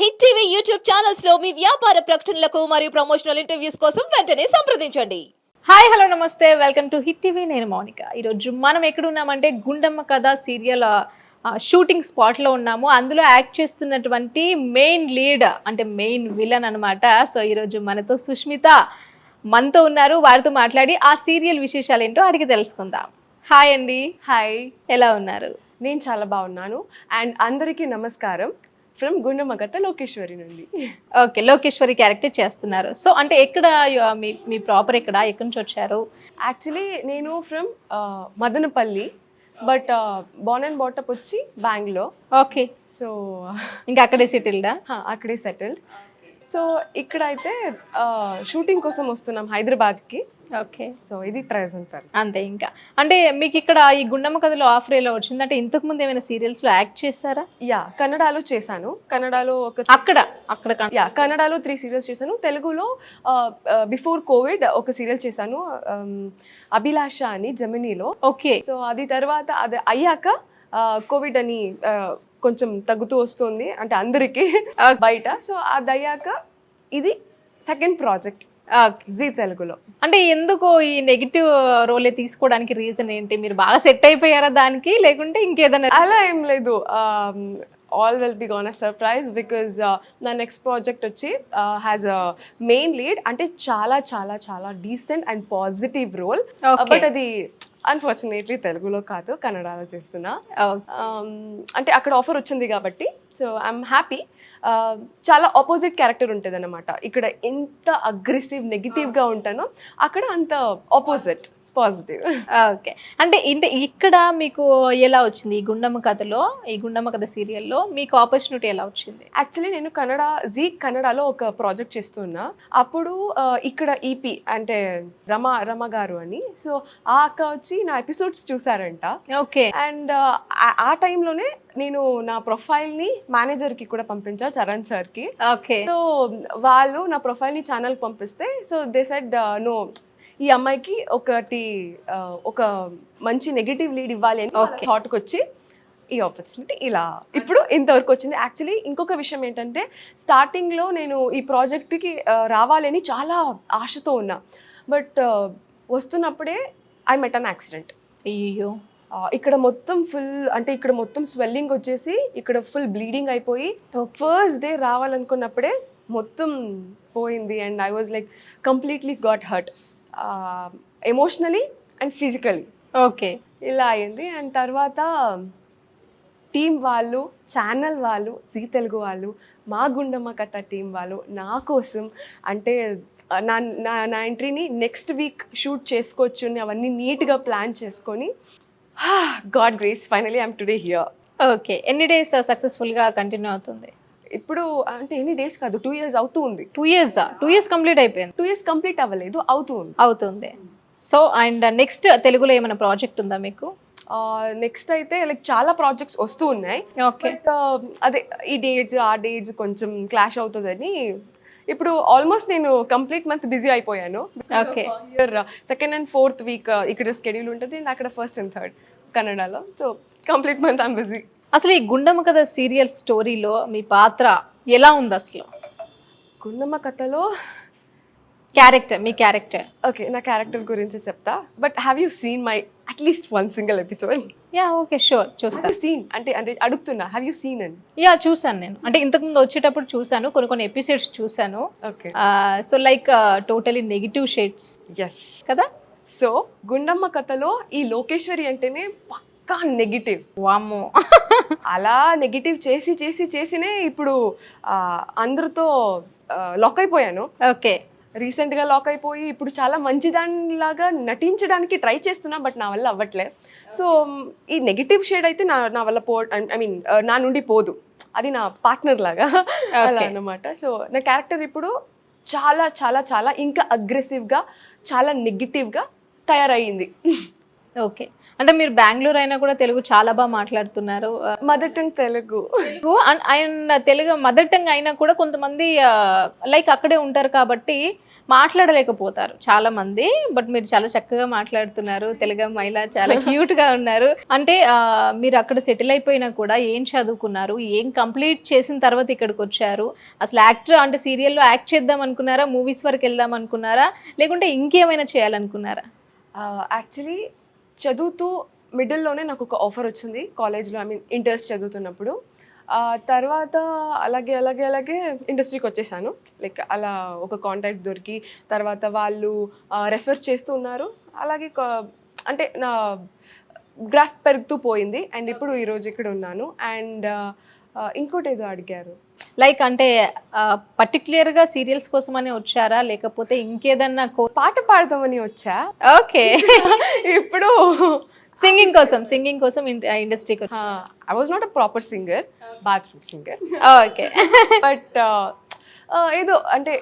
Hit TV YouTube ఛానల్స్లో మీ వ్యాపార ప్రకటనలకు మరియు ప్రమోషనల్ ఇంటర్వ్యూస్ కోసం వెంటనే సంప్రదించండి. హాయ్ హలో నమస్తే. వెల్కమ్ టు హిట్ టీవీ నేను మౌనిక. ఈరోజు మనం ఎక్కడున్నామంటే గుండమ్మ కథ సీరియల్ షూటింగ్ స్పాట్లో ఉన్నాము. అందులో యాక్ట్ చేస్తున్నటువంటి మెయిన్ లీడ్ అంటే మెయిన్ విలన్ అనమాట సో ఈరోజు మనతో సుష్మిత మనతో ఉన్నారు. వారితో మాట్లాడి ఆ సీరియల్ విశేషాలు ఏంటో అడిగి తెలుసుకుందాం. హాయ్ అండి. హాయ్ ఎలా ఉన్నారు? నేను చాలా బాగున్నాను. అండ్ అందరికీ నమస్కారం. ఫ్రమ్ గుండమగత లోకేశ్వరి నుండి. ఓకే లోకేశ్వరి క్యారెక్టర్ చేస్తున్నారు. సో అంటే ఎక్కడ మీ మీ ప్రాపర్ ఎక్కడ ఎక్కడి నుంచి వచ్చారు? యాక్చువల్లీ నేను from Madanapalle but born and brought up వచ్చి బెంగళూరు ఓకే. సో ఇంకా అక్కడే సెటిల్డా అక్కడే సెటిల్డ్ సో ఇక్కడైతే షూటింగ్ కోసం వస్తున్నాం హైదరాబాద్కి. ఓకే. సో ఇది ప్రెజెంట్ అంతే ఇంకా. అంటే మీకు ఇక్కడ ఈ గుండమ్మ కథలో ఆఫర్ ఎలా వచ్చింది? అంటే ఇంతకు ముందు ఏమైనా సీరియల్స్లో యాక్ట్ చేస్తారా యా కన్నడలో చేశాను. కన్నడలో ఒక అక్కడ అక్కడ యా కన్నడలో త్రీ సీరియల్స్ చేశాను. తెలుగులో బిఫోర్ కోవిడ్ ఒక సీరియల్ చేశాను. అభిలాష అని జమినీలో. ఓకే. సో అది తర్వాత అది అయ్యాక కోవిడ్ అని కొంచెం తగ్గుతూ వస్తుంది అంటే అందరికీ బయట. సో అది అయ్యాక ఇది సెకండ్ ప్రాజెక్ట్. జీ తెలుగులో. అంటే ఎందుకు ఈ నెగిటివ్ రోలే తీసుకోవడానికి రీజన్ ఏంటి? మీరు బాగా సెట్ అయిపోయారా దానికి? లేకుంటే ఇంకేదైనా అలా ఏం లేదు. All will be gone a surprise because నా నెక్స్ట్ ప్రాజెక్ట్ వచ్చి హ్యాస్ అ మెయిన్ లీడ్ అంటే చాలా చాలా చాలా decent and positive role. But అది అన్ఫార్చునేట్లీ తెలుగులో కాదు కన్నడలో చేస్తున్నా. ఓకే. Um, అంటే అక్కడ ఆఫర్ వచ్చింది కాబట్టి సో ఐఎమ్ హ్యాపీ చాలా ఆపోజిట్ క్యారెక్టర్ ఉంటుంది అనమాట ఇక్కడ ఎంత అగ్రెసివ్ నెగిటివ్గా ఉంటానో అక్కడ అంత ఆపోజిట్ పాజిటివ్ ఓకే అంటే ఇంత ఇక్కడ మీకు ఎలా వచ్చింది ఈ గుండమ్మ కథలో ఈ గుండమ్మ కథ సీరియల్లో మీకు ఆపర్చునిటీ ఎలా వచ్చింది? యాక్చువల్లీ నేను కన్నడ జీ కన్నడలో ఒక ప్రాజెక్ట్ చేస్తున్నా. అప్పుడు ఇక్కడ ఈపీ అంటే రమ రమ గారు అని. సో ఆ అక్క వచ్చి నా ఎపిసోడ్స్ చూసారంట ఓకే అండ్ ఆ టైంలోనే నేను నా ప్రొఫైల్ని మేనేజర్కి కూడా పంపించా చరణ్ సార్కి. ఓకే సో వాళ్ళు నా ప్రొఫైల్ని ఛానల్కి పంపిస్తే సో దే సెడ్ నో ఈ అమ్మాయికి ఒకటి ఒక మంచి నెగిటివ్ లీడ్ ఇవ్వాలి అని. థాట్కి వచ్చి ఈ ఆపర్చునిటీ ఇలా ఇప్పుడు ఇంతవరకు వచ్చింది. యాక్చువల్లీ ఇంకొక విషయం ఏంటంటే స్టార్టింగ్లో నేను ఈ ప్రాజెక్ట్కి రావాలని చాలా ఆశతో ఉన్నా. బట్ వస్తున్నప్పుడే ఐ మెట్ అన్ యాక్సిడెంట్ అయ్యో ఇక్కడ మొత్తం ఫుల్ అంటే ఇక్కడ మొత్తం స్వెల్లింగ్ వచ్చేసి ఇక్కడ ఫుల్ బ్లీడింగ్ అయిపోయి. ఫస్ట్ డే రావాలనుకున్నప్పుడే మొత్తం పోయింది. And I was like completely got hurt emotionally and physically okay. ఇలా అయింది. అండ్ తర్వాత టీం వాళ్ళు ఛానల్ వాళ్ళు జీ తెలుగు వాళ్ళు మా గుండమ్మ కథ టీం వాళ్ళు నా కోసం అంటే నా నా నా ఎంట్రీని నెక్స్ట్ వీక్ షూట్ చేసుకోవచ్చు అవన్నీ నీట్గా ప్లాన్ చేసుకొని God grace finally I'm today here okay. ఎన్ని డేస్ సక్సెస్ఫుల్గా కంటిన్యూ అవుతుంది? ఇప్పుడు అంటే ఎన్ని డేస్ కాదు టూ ఇయర్స్ అవుతూ ఉంది. Two years two years complete అయిపోయింది. టూ ఇయర్స్ కంప్లీట్ అవ్వలేదు అవుతూ ఉంది. అవుతుంది. సో అండ్ నెక్స్ట్ తెలుగులో ఏమైనా ప్రాజెక్ట్ ఉందా మీకు? నెక్స్ట్ అయితే లైక్ చాలా ప్రాజెక్ట్స్ వస్తూ ఉన్నాయి. ఓకే బట్ అదే ఈ డేట్స్ ఆ డేట్స్ కొంచెం క్లాష్ అవుతుందని ఇప్పుడు ఆల్మోస్ట్ నేను కంప్లీట్ మంత్ బిజీ అయిపోయాను. Year second and fourth week ఇక్కడ స్కెడ్యూల్ ఉంటుంది అండ్ అక్కడ ఫస్ట్ అండ్ థర్డ్ కన్నడలో. So complete month I'm busy అసలు ఈ గుండమ్మ కథ సీరియల్ స్టోరీలో మీ పాత్ర ఎలా ఉంది అసలు? గున్నమ్మ కథలో క్యారెక్టర్ మీ క్యారెక్టర్. ఓకే నా క్యారెక్టర్ గురించి చెప్తా. But have you seen my at least one single episode yeah okay sure చూస్తాను హ్యావ్ సీన్ అంటే అంటే అడుగుతున్నా హ్యావ్ యూ సీన్ అని? యా చూసాను నేను. అంటే ఇంతకుముందు వచ్చేటప్పుడు చూసాను కొన్ని కొన్ని ఎపిసోడ్స్ చూసాను okay so like totally negative shades yes కదా? సో గుండమ్మ కథలో ఈ లోకేశ్వరి అంటేనే పక్కా నెగిటివ్ వామ్మో. అలా నెగిటివ్ చేసి చేసి చేసినే ఇప్పుడు అందరితో లాక్ అయిపోయాను. ఓకే. రీసెంట్గా లాక్ అయిపోయి ఇప్పుడు చాలా మంచిదానిలాగా నటించడానికి ట్రై చేస్తున్నా బట్ నా వల్ల అవ్వట్లే. సో ఈ నెగిటివ్ షేడ్ అయితే నా నా వల్ల పో ఐ మీన్ నా నుండి పోదు. అది నా పార్ట్నర్ లాగా అలా అన్నమాట. సో నా క్యారెక్టర్ ఇప్పుడు చాలా చాలా చాలా ఇంకా అగ్రెసివ్గా చాలా నెగిటివ్గా తయారయ్యింది. ఓకే. అంటే మీరు బెంగళూరు అయినా కూడా తెలుగు చాలా బాగా మాట్లాడుతున్నారు. Mother tongue Telugu. Telugu and ఆయన తెలుగు మదర్ టంగ్ అయినా కూడా కొంతమంది లైక్ అక్కడే ఉంటారు కాబట్టి మాట్లాడలేకపోతారు చాలా మంది బట్ మీరు చాలా చక్కగా మాట్లాడుతున్నారు. తెలుగు మహిళ చాలా క్యూట్గా ఉన్నారు. అంటే మీరు అక్కడ సెటిల్ అయిపోయినా కూడా ఏం చదువుకున్నారు ఏం కంప్లీట్ చేసిన తర్వాత ఇక్కడికి వచ్చారు అసలు యాక్టర్ అంటే సీరియల్లో యాక్ట్ చేద్దాం అనుకున్నారా మూవీస్ వరకు వెళ్దాం అనుకున్నారా లేకుంటే ఇంకేమైనా చేయాలనుకున్నారా? యాక్చువల్లీ చదువుతూ మిడిల్లోనే నాకు ఒక ఆఫర్ వచ్చింది కాలేజ్లో ఐ మీన్ ఇంటర్స్ చదువుతున్నప్పుడు. తర్వాత అలాగే అలాగే అలాగే ఇండస్ట్రీకి వచ్చేసాను. లైక్ అలా ఒక కాంటాక్ట్ దొరికి తర్వాత వాళ్ళు రెఫర్ చేస్తూ ఉన్నారు. అలాగే అంటే నా గ్రాఫ్ పెరుగుతూ పోయింది. అండ్ ఇప్పుడు ఈరోజు ఇక్కడ ఉన్నాను అండ్ ఇంకోటి ఏదో అడిగారు. లైక్ అంటే పర్టికులర్గా సీరియల్స్ కోసమనే వచ్చారా? లేకపోతే ఇంకేదన్నా పాట పాడదామని వచ్చా? ఓకే ఇప్పుడు సింగింగ్ కోసం సింగింగ్ కోసం ఇండస్ట్రీకి వచ్చా I was not a proper singer bathroom singer okay but ఏదో అంటే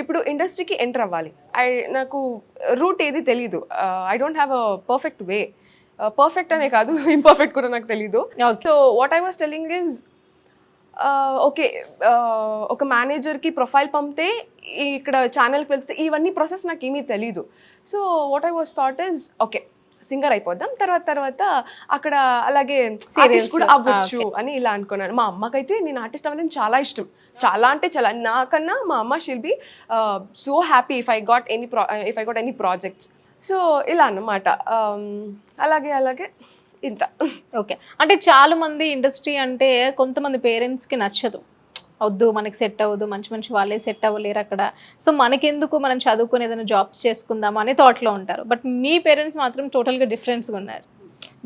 ఇప్పుడు ఇండస్ట్రీకి ఎంటర్ అవ్వాలి. ఐ నాకు రూట్ ఏది తెలీదు. I don't have a perfect way perfect అనే కాదు ఇంపర్ఫెక్ట్ కూడా నాకు తెలీదు. So what I was telling is okay ఒక మేనేజర్కి ప్రొఫైల్ పంపితే ఇక్కడ ఛానల్కి వెళ్తే ఇవన్నీ ప్రాసెస్ నాకు ఏమీ తెలీదు. So what I was thought is okay singer అయిపోద్దాం తర్వాత తర్వాత అక్కడ అలాగే ఆర్టిస్ట్ కూడా. అవ్వచ్చు అని ఇలా అనుకున్నాను. మా అమ్మకైతే నేను ఆర్టిస్ట్ అవ్వాలని చాలా ఇష్టం. చాలా అంటే చాలా. నాకన్నా మా అమ్మ she'll be so happy if I got any ప్రా if I got any projects so ఇలా అన్నమాట. అలాగే అలాగే. ఇంత. ఓకే. అంటే చాలా మంది ఇండస్ట్రీ అంటే కొంతమంది పేరెంట్స్కి నచ్చదు. వద్దు మనకి సెట్ అవ్వదు మంచి మంచి వాళ్ళే సెట్ అవ్వలేరు అక్కడ. సో మనకెందుకు మనం చదువుకుని ఏదైనా జాబ్స్ చేసుకుందాం అనే థాట్లో ఉంటారు. బట్ మీ పేరెంట్స్ మాత్రం టోటల్గా డిఫరెన్స్గా ఉన్నారు.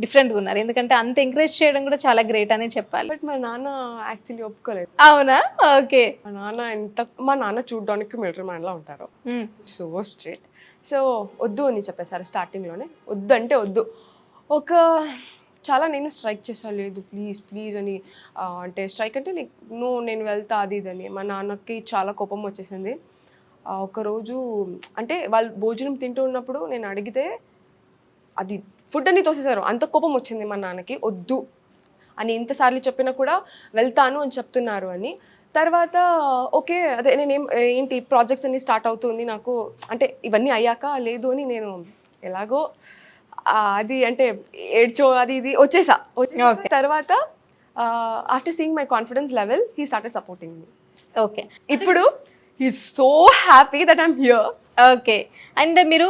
డిఫరెంట్గా ఉన్నారు. ఎందుకంటే అంత ఎంకరేజ్ చేయడం కూడా చాలా గ్రేట్ అనే చెప్పాలి. బట్ మా నాన్న యాక్చువల్లీ ఒప్పుకోలేదు. అవునా? ఓకే. మా నాన్న ఎంత మా నాన్న చూడడానికి మిలిటరీ మ్యాన్లా ఉంటారు. సో స్ట్రేట్ సో వద్దు అని చెప్పేశారు స్టార్టింగ్లోనే. వద్దు అంటే వద్దు. ఒక చాలా నేను స్ట్రైక్ చేసా లేదు ప్లీజ్ ప్లీజ్ అని అంటే స్ట్రైక్ అంటే నువ్వు నేను వెళ్తా అది ఇది అని. మా నాన్నకి చాలా కోపం వచ్చేసింది. ఒకరోజు అంటే వాళ్ళు భోజనం తింటూ ఉన్నప్పుడు నేను అడిగితే అది ఫుడ్ అని తోసేశారు. అంత కోపం వచ్చింది మా నాన్నకి వద్దు అని ఇంతసార్లు చెప్పినా కూడా వెళ్తాను అని చెప్తున్నారు అని. తర్వాత ఓకే అదే నేనేం ఏంటి ప్రాజెక్ట్స్ అన్ని స్టార్ట్ అవుతుంది నాకు అంటే ఇవన్నీ అయ్యాక లేదు అని నేను ఎలాగో అది అంటే ఏడ్చో అది ఇది వచ్చేసా Okay. తర్వాత after seeing my confidence level he started supporting me okay. ఇప్పుడు he so happy that I'm here okay. And మీరు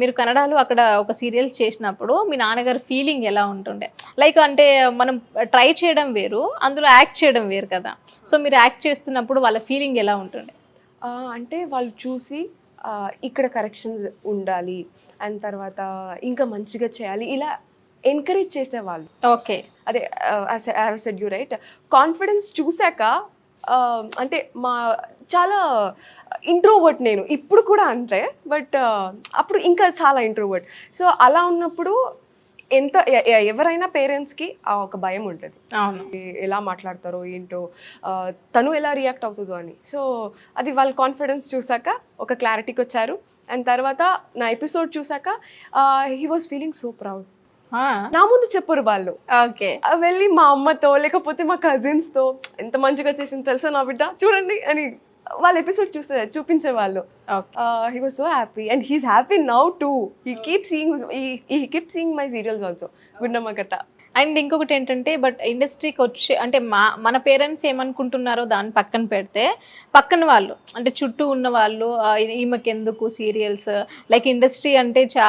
మీరు కన్నడలో అక్కడ ఒక సీరియల్స్ చేసినప్పుడు మీ నాన్నగారి ఫీలింగ్ ఎలా ఉంటుండే? లైక్ అంటే మనం ట్రై చేయడం వేరు అందులో యాక్ట్ చేయడం వేరు కదా. సో మీరు యాక్ట్ చేస్తున్నప్పుడు వాళ్ళ ఫీలింగ్ ఎలా ఉంటుండే? అంటే వాళ్ళు చూసి ఇక్కడ కరెక్షన్స్ ఉండాలి అండ్ తర్వాత ఇంకా మంచిగా చేయాలి ఇలా ఎంకరేజ్ చేసేవాళ్ళు. ఓకే. అదే సెడ్ యూ రైట్ కాన్ఫిడెన్స్ చూశాక అంటే మా చాలా ఇంట్రోవర్ట్ నేను. ఇప్పుడు కూడా అంతే బట్ అప్పుడు ఇంకా చాలా ఇంట్రోవర్ట్ సో అలా ఉన్నప్పుడు ఎంత ఎవరైనా పేరెంట్స్కి ఒక భయం ఉంటుంది. ఎలా మాట్లాడతారో ఏంటో ఆ, తను ఎలా రియాక్ట్ అవుతుందో అని. సో అది వాళ్ళ కాన్ఫిడెన్స్ చూసాక ఒక క్లారిటీకి వచ్చారు. అండ్ తర్వాత నా ఎపిసోడ్ చూసాక he was feeling so proud నా ముందు చెప్పరు వాళ్ళు. ఓకే. ఆ, వెళ్ళి మా అమ్మతో లేకపోతే మా కజిన్స్తో ఎంత మంచిగా చేసింది తెలుసా నా బిడ్డ? చూడండి అని వాళ్ళ ఎపిసోడ్ చూసే చూపించేవాళ్ళు. He was so happy and he's happy now too he keep seeing he keep seeing my serials also Gundamma Katha and ఇంకొకటి ఏంటంటే బట్ ఇండస్ట్రీకి వచ్చి అంటే మా మన పేరెంట్స్ ఏమనుకుంటున్నారో దాన్ని పక్కన పెడితే పక్కన వాళ్ళు అంటే చుట్టూ ఉన్న వాళ్ళు ఈమెకి ఎందుకు సీరియల్స్ లైక్ ఇండస్ట్రీ అంటే చా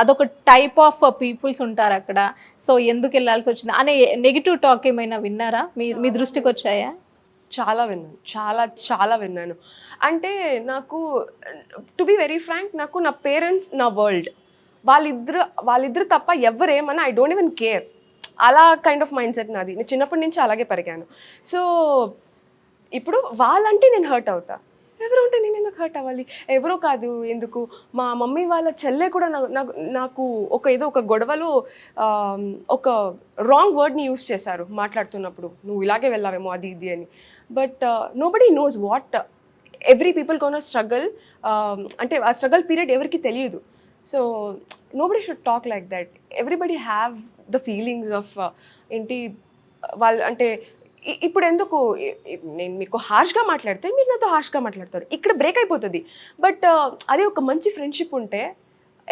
అదొక టైప్ ఆఫ్ పీపుల్స్ ఉంటారు అక్కడ సో ఎందుకు వెళ్ళాల్సి వచ్చింది? అనే నెగిటివ్ టాక్ ఏమైనా విన్నారా? మీ మీ దృష్టికి వచ్చాయా? చాలా విన్నాను. చాలా చాలా విన్నాను. అంటే నాకు టు బి వెరీ ఫ్రాంక్ నాకు నా పేరెంట్స్ నా వరల్డ్ వాళ్ళిద్దరు వాళ్ళిద్దరు తప్ప ఎవరేమన్నా ఐ డోంట్ ఈవెన్ కేర్ అలా కైండ్ ఆఫ్ మైండ్ సెట్ నాది. నేను చిన్నప్పటి నుంచి అలాగే పెరిగాను. సో ఇప్పుడు వాళ్ళంటే నేను హర్ట్ అవుతా. ఎవరు ఉంటే నేను ఎందుకు హర్ట్ అవ్వాలి? ఎవరో కాదు ఎందుకు? మా మమ్మీ వాళ్ళ చెల్లె కూడా నాకు నాకు నాకు ఒక ఏదో ఒక గొడవలో ఒక రాంగ్ వర్డ్ని యూస్ చేశారు మాట్లాడుతున్నప్పుడు. నువ్వు ఇలాగే వెళ్ళావేమో అది ఇది అని. But nobody knows what every people Kona struggle అంటే ఆ స్ట్రగల్ పీరియడ్ ఎవరికి తెలియదు. So nobody should talk like that everybody have the feelings of ఏంటి వాళ్ళు అంటే ఇప్పుడు ఎందుకు నేను మీకు హార్ష్గా మాట్లాడితే మీరు నాతో హార్ష్గా మాట్లాడతారు. ఇక్కడ బ్రేక్ అయిపోతుంది. బట్ అదే ఒక మంచి ఫ్రెండ్షిప్ ఉంటే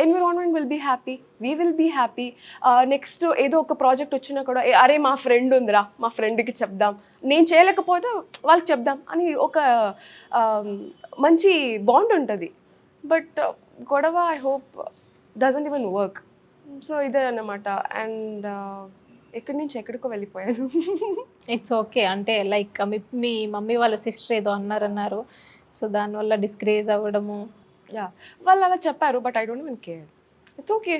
environment will be happy. We will be happy. Next ఏదో ఒక ప్రాజెక్ట్ వచ్చినా కూడా అరే మా ఫ్రెండ్ ఉందిరా మా ఫ్రెండ్కి చెప్దాం. నేను చేయలేకపోతే వాళ్ళకి చెప్దాం అని ఒక మంచి బాండ్ ఉంటుంది. బట్ గొడవ I hope doesn't even work. So ఇదే అన్నమాట. అండ్ ఎక్కడి నుంచి ఎక్కడికో వెళ్ళిపోయాను. ఇట్స్ ఓకే అంటే లైక్ మీ మీ మమ్మీ వాళ్ళ సిస్టర్ ఏదో అన్నారన్నారు. సో దానివల్ల డిస్కరేజ్ అవ్వడము. యా వాళ్ళు అలా చెప్పారు but I don't even care it's okay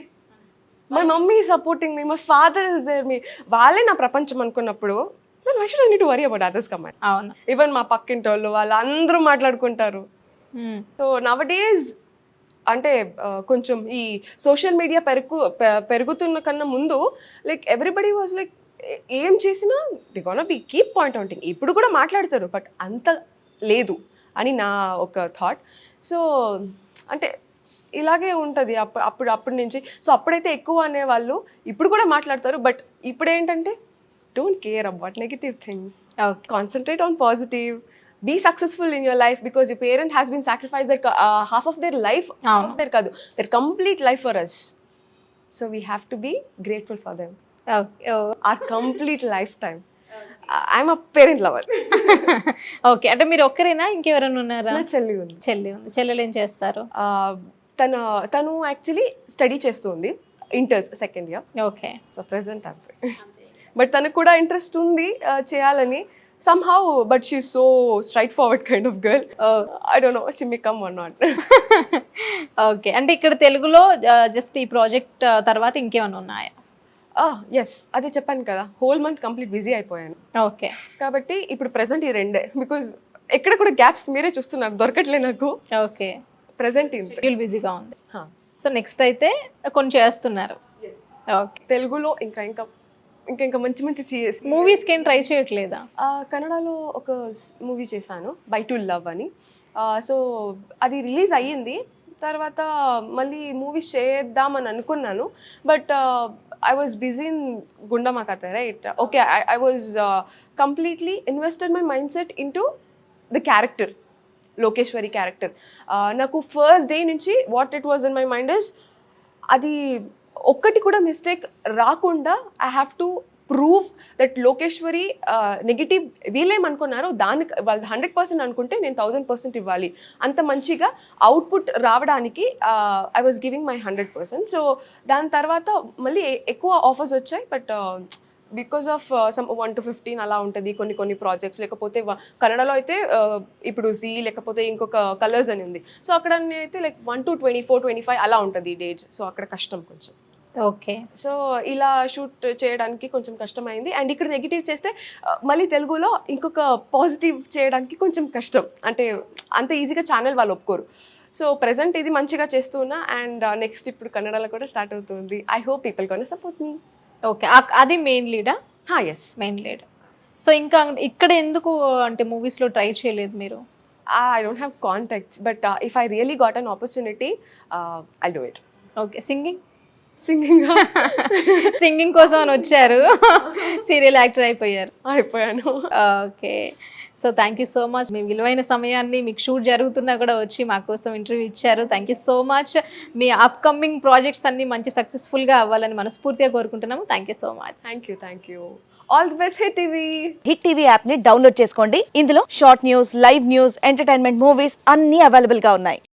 my mummy supporting me my father is there me వాళ్ళే నా ప్రపంచం అనుకున్నప్పుడు then why should I need to worry about others command అవును. ఈవెన్ మా పక్కింటి వాళ్ళు వాళ్ళు అందరూ మాట్లాడుకుంటారు. సో నవ డేస్ అంటే కొంచెం ఈ సోషల్ మీడియా పెరుగు పెరుగుతున్న కన్నా ముందు లైక్ ఎవ్రీబడి వాజ్ లైక్ ఏం చేసినా they gonna be keep point outing ఇప్పుడు కూడా మాట్లాడతారు బట్ అంత లేదు అని నా ఒక థాట్ సో అంటే ఇలాగే ఉంటుంది. అప్పుడు అప్పుడు అప్పటి నుంచి సో అప్పుడైతే ఎక్కువ అనేవాళ్ళు ఇప్పుడు కూడా మాట్లాడతారు బట్ ఇప్పుడు ఏంటంటే don't care about negative things okay concentrate on be successful in your life because you parent has been sacrifice their half of their life their కాదు their complete life for us so we have to be grateful for them or complete life time I'm a parent lover okay అంటే మీరు ఒక్కరేనా? ఇంకెవరైనా ఉన్నారా? చెల్లి ఉంది. చెల్లి ఉంది. చెల్లెలు ఏం చేస్తారు తను తను యాక్చువల్లీ స్టడీ చేస్తుంది. ఇంటర్స్ second year okay so present అంతే. బట్ తనకు కూడా ఇంట్రెస్ట్ ఉంది చేయాలని. How but she so straight forward kind of girl I don't know she may come or not okay అంటే ఇక్కడ తెలుగులో జస్ట్ ఈ ప్రాజెక్ట్ తర్వాత ఇంకేమైనా ఉన్నాయా? ఎస్ అదే చెప్పాను కదా హోల్ మంత్ కంప్లీట్ బిజీ అయిపోయాను. ఓకే కాబట్టి ఇప్పుడు ప్రెసెంట్ ఈ రెండే బికాజ్ ఎక్కడ కూడా గ్యాప్స్ మీరే చూస్తున్నారు దొరకట్లే నాకు. ఓకే ప్రెసెంట్ షెడ్యూల్ బిజీగా ఉంది. సో నెక్స్ట్ అయితే కొన్ని చేస్తున్నారు. ఓకే తెలుగులో ఇంకా ఇంకా ఇంకా ఇంకా మంచి మంచి మూవీస్కి ఏం ట్రై చేయట్లేదా? కన్నడలో ఒక మూవీ చేశాను బై టు లవ్ అని. సో అది రిలీజ్ అయ్యింది. తర్వాత మళ్ళీ మూవీస్ చేద్దామని అనుకున్నాను. But I was busy in Gundamma Katha right okay I was completely invested my mind set into the character Lokeshwari character నాకు ఫస్ట్ డే నుంచి what it was in my mind is అది ఒక్కటి కూడా mistake రాకుండా I have to prove that Lokeshwari negative వీళ్ళేమనుకున్నారో దానికి వాళ్ళు hundred percent అనుకుంటే నేను థౌజండ్ పర్సెంట్ ఇవ్వాలి. అంత మంచిగా అవుట్పుట్ రావడానికి I was giving my hundred percent so దాని తర్వాత మళ్ళీ ఎక్కువ ఆఫర్స్ వచ్చాయి but because of some one to fifteen అలా ఉంటుంది కొన్ని కొన్ని ప్రాజెక్ట్స్ లేకపోతే కన్నడలో అయితే ఇప్పుడు జీ లేకపోతే ఇంకొక కలర్స్ అని ఉంది. సో అక్కడ అయితే like one to twenty four twenty five అలా ఉంటుంది డేట్ సో అక్కడ కష్టం కొంచెం. ఓకే. సో ఇలా షూట్ చేయడానికి కొంచెం కష్టమైంది. అండ్ ఇక్కడ నెగిటివ్ చేస్తే మళ్ళీ తెలుగులో ఇంకొక పాజిటివ్ చేయడానికి కొంచెం కష్టం. అంటే అంత ఈజీగా ఛానల్ వాళ్ళు ఒప్పుకోరు. సో ప్రెసెంట్ ఇది మంచిగా చేస్తున్నా అండ్ నెక్స్ట్ ఇప్పుడు కన్నడలో కూడా స్టార్ట్ అవుతుంది. I hope people gonna support me. Okay. అది main లీడా? Yes main lead. So ఇంకా ఇక్కడ ఎందుకు అంటే మూవీస్లో ట్రై చేయలేదు మీరు? I don't have contacts but if I really got an opportunity I do it. Okay. Singing? Singing singing కోసం అని వచ్చారు. సీరియల్ యాక్టర్ అయిపోయారు. అయిపోయాను. Okay. So thank you so much మీ విలువైన సమయాన్ని మీకు షూట్ జరుగుతున్నా కూడా వచ్చి మా కోసం ఇంటర్వ్యూ ఇచ్చారు. థ్యాంక్ యూ సో మచ్ మీ అప్కమింగ్ ప్రాజెక్ట్స్ అన్ని మంచి సక్సెస్ఫుల్గా అవ్వాలని మనస్ఫూర్తిగా కోరుకుంటున్నాము. Thank you so much thank you thank you all the best hey TV hit TV యాప్ని డౌన్లోడ్ చేసుకోండి. ఇందులో short news live news entertainment movies అన్ని అవైలబుల్గా ఉన్నాయి.